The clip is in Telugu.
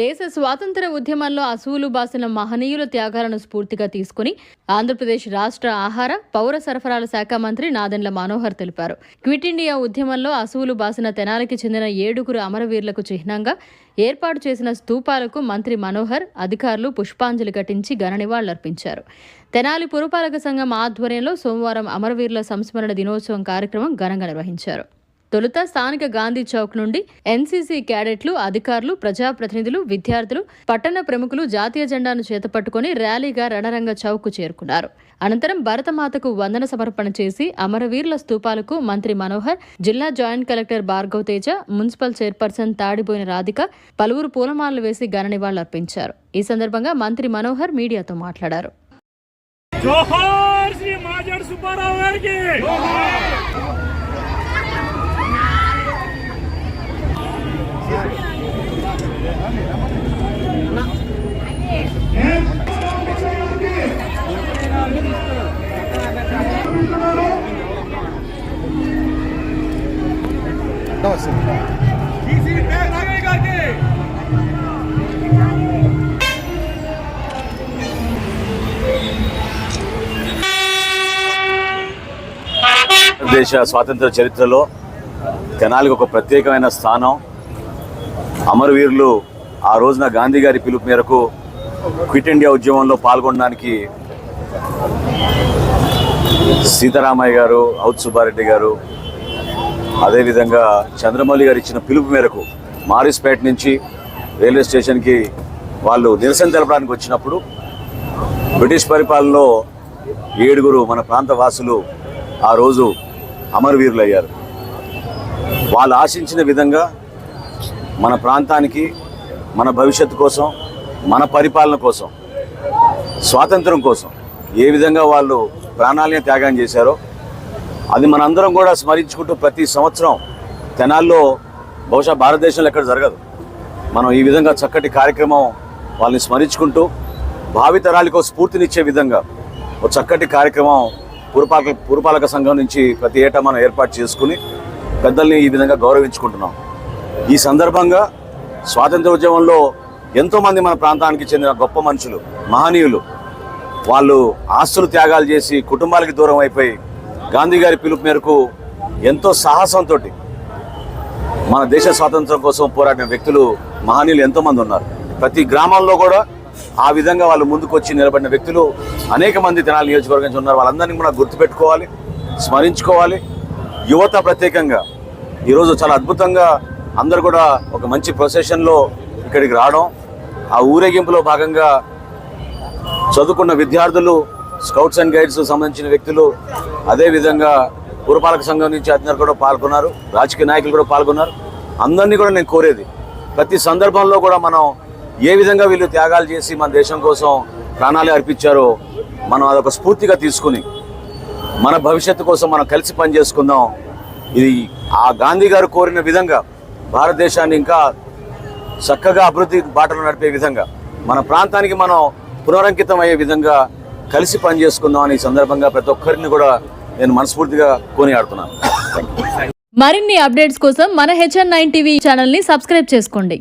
దేశ స్వాతంత్ర ఉద్యమంలో అసువులు బాసిన మహనీయుల త్యాగాలను స్ఫూర్తిగా తీసుకుని ఆంధ్రప్రదేశ్ రాష్ట్ర ఆహార పౌర సరఫరాల శాఖ మంత్రి నాదెండ్ల మనోహర్ తెలిపారు. క్విట్ ఇండియా ఉద్యమంలో అసువులు బాసిన తెనాలికి చెందిన ఏడుగురు అమరవీరులకు చిహ్నంగా ఏర్పాటు చేసిన స్తూపాలకు మంత్రి మనోహర్ అధికారులు పుష్పాంజలి ఘటించి ఘన నివాళులర్పించారు. తెనాలి పురపాలక సంఘం ఆధ్వర్యంలో సోమవారం అమరవీరుల సంస్మరణ దినోత్సవం కార్యక్రమం ఘనంగా నిర్వహించారు. తొలుత స్థానిక గాంధీ చౌక్ నుండి ఎన్సీసీ క్యాడెట్లు అధికారులు ప్రజాప్రతినిధులు విద్యార్థులు పట్టణ ప్రముఖులు జాతీయ జెండాను చేతపట్టుకుని ర్యాలీగా రణరంగ చౌక్ చేరుకున్నారు. అనంతరం భరతమాతకు వందన సమర్పణ చేసి అమరవీరుల స్తూపాలకు మంత్రి మనోహర్ జిల్లా joint collector Bhargav Teja municipal chairperson తాడిపోయిన Radhika పలువురు పూలమాలలు వేసి ఘన నివాళులర్పించారు ఈ సందర్భంగా మంత్రి మనోహర్ మీడియాతో మాట్లాడారు. జోహార్ శ్రీ మాజాడు సుబ్బారావు గారికి! టీసీ నాగయ్య గారికి దేశ స్వాతంత్ర చరిత్రలో తెనాలికి ఒక ప్రత్యేకమైన స్థానం. అమరవీరులు ఆ రోజున గాంధీ గారి పిలుపు మేరకు క్విట్ ఇండియా ఉద్యమంలో పాల్గొనడానికి సీతారామయ్య గారు అవుత్ సుబ్బారెడ్డి గారు అదేవిధంగా చంద్రమౌళి గారు ఇచ్చిన పిలుపు మేరకు మారిస్పేట నుంచి రైల్వే స్టేషన్కి వాళ్ళు నిరసన తెలపడానికి వచ్చినప్పుడు బ్రిటిష్ పరిపాలనలో ఏడుగురు మన ప్రాంత వాసులు ఆ రోజు అమరవీరులయ్యారు. వాళ్ళు ఆశించిన విధంగా మన ప్రాంతానికి మన భవిష్యత్తు కోసం మన పరిపాలన కోసం స్వాతంత్రం కోసం ఏ విధంగా వాళ్ళు ప్రాణాలని త్యాగం చేశారో అది మనందరం కూడా స్మరించుకుంటూ ప్రతి సంవత్సరం తెనాల్లో బహుశా భారతదేశంలో ఎక్కడ జరగదు. మనం ఈ విధంగా చక్కటి కార్యక్రమం వాళ్ళని స్మరించుకుంటూ భావితరాలకు ఒక స్ఫూర్తినిచ్చే విధంగా ఒక చక్కటి కార్యక్రమం పురపాలక పురపాలక సంఘం నుంచి ప్రతి ఏటా మనం ఏర్పాటు చేసుకుని పెద్దల్ని ఈ విధంగా గౌరవించుకుంటున్నాం. ఈ సందర్భంగా స్వాతంత్ర ఉద్యమంలో ఎంతోమంది మన ప్రాంతానికి చెందిన గొప్ప మనుషులు మహనీయులు వాళ్ళు ఆస్తులు త్యాగాలు చేసి కుటుంబాలకి దూరం అయిపోయి గాంధీ గారి పిలుపు మేరకు ఎంతో సాహసంతో మన దేశ స్వాతంత్రం కోసం పోరాడిన వ్యక్తులు మహనీయులు ఎంతోమంది ఉన్నారు. ప్రతి గ్రామాల్లో కూడా ఆ విధంగా వాళ్ళు ముందుకొచ్చి నిలబడిన వ్యక్తులు అనేక మంది తెనాలి నియోజకవర్గం నుంచి ఉన్నారు. వాళ్ళందరినీ కూడా గుర్తుపెట్టుకోవాలి స్మరించుకోవాలి. యువత ప్రత్యేకంగా ఈరోజు చాలా అద్భుతంగా అందరు కూడా ఒక మంచి ప్రొసెషన్లో ఇక్కడికి రావడం ఆ ఊరేగింపులో భాగంగా చదువుకున్న విద్యార్థులు స్కౌట్స్ అండ్ గైడ్స్ సంబంధించిన వ్యక్తులు అదేవిధంగా పురపాలక సంఘం నుంచి అధినారు కూడా పాల్గొన్నారు. రాజకీయ నాయకులు కూడా పాల్గొన్నారు. అందరినీ కూడా నేను కోరేది ప్రతి సందర్భంలో కూడా మనం ఏ విధంగా వీళ్ళు త్యాగాలు చేసి మన దేశం కోసం ప్రాణాలు అర్పించారో మనం అదొక స్ఫూర్తిగా తీసుకుని మన భవిష్యత్తు కోసం మనం కలిసి పనిచేసుకుందాం. ఇది ఆ గాంధీ గారు కోరిన విధంగా భారతదేశాన్ని ఇంకా చక్కగా అభివృద్ధి బాటలు నడిపే విధంగా మన ప్రాంతానికి మనం పునరంకితం అయ్యే విధంగా కలిసి పనిచేసుకుందాం అని ఈ సందర్భంగా ప్రతి ఒక్కరిని కూడా నేను మనస్ఫూర్తిగా కొనియాడుతున్నాను. మరిన్ని అప్డేట్స్ కోసం మన హెచ్ఎన్ నైన్ టీవీ ఛానల్ని సబ్స్క్రైబ్ చేసుకోండి.